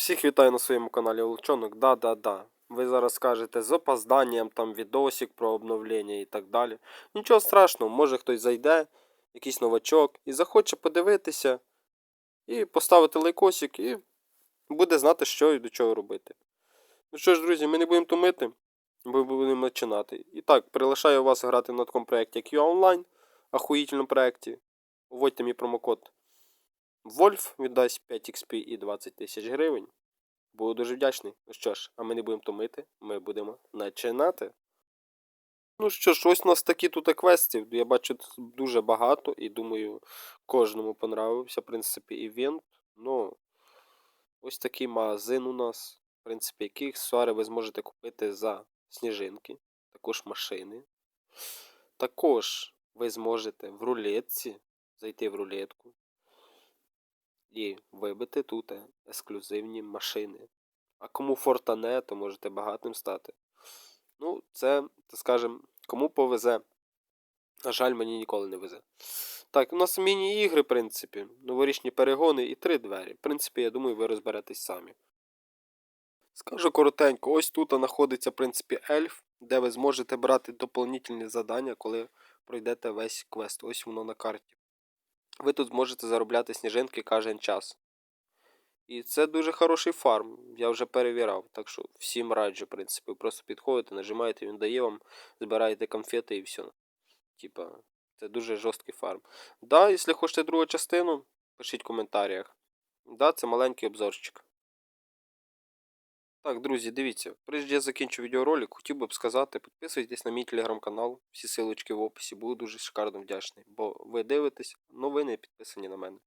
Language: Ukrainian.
Всіх вітаю на своєму каналі Волчонок. Да-да-да. Ви зараз скажете з опозданням там відосик про обновлення і так далі. Нічого страшного, може хтось зайде, якийсь новачок, і захоче подивитися, і поставити лайкосик, і буде знати, що і до чого робити. Ну що ж, друзі, ми не будемо томити, ми будемо починати. І так, приглашаю вас грати на такому проєкті, як UA Online, ахуїтельному проєкті. Вводьте мій промокод Вольф віддасть 5 XP і 20 тисяч гривень. Буду дуже вдячний. Ну що ж, а ми не будемо томити, ми будемо починати. Ну що ж, ось у нас такі тут квестів. Я бачу дуже багато і думаю, кожному понравився, в принципі, івент. Ну, ось такий магазин у нас, в принципі, які аксесуари ви зможете купити за сніжинки, також машини. Також ви зможете в рулетці зайти в рулетку і вибити тут ексклюзивні машини. А кому фортане, то можете багатим стати. Ну, це, так скажем, кому повезе. На жаль, мені ніколи не везе. Так, у нас міні-ігри, в принципі, новорічні перегони і три двері. В принципі, я думаю, ви розберетесь самі. Скажу коротенько, ось тут знаходиться, в принципі, ельф, де ви зможете брати доповнительні завдання, коли пройдете весь квест. Ось воно на карті. Ви тут зможете заробляти сніжинки кожен час. І це дуже хороший фарм, я вже перевіряв. Так що всім раджу, в принципі. Просто підходите, нажимаєте, він дає вам, збираєте конфети і все. Типа, це дуже жорсткий фарм. Да, якщо хочете другу частину, пишіть в коментарях. Да, це маленький обзорчик. Так, друзі, дивіться, прежде я закінчу відеоролик, хотів би б сказати, підписуйтесь на мій телеграм-канал, всі силочки в описі, буду дуже шикарно вдячний, бо ви дивитесь, новини ви підписані на мене.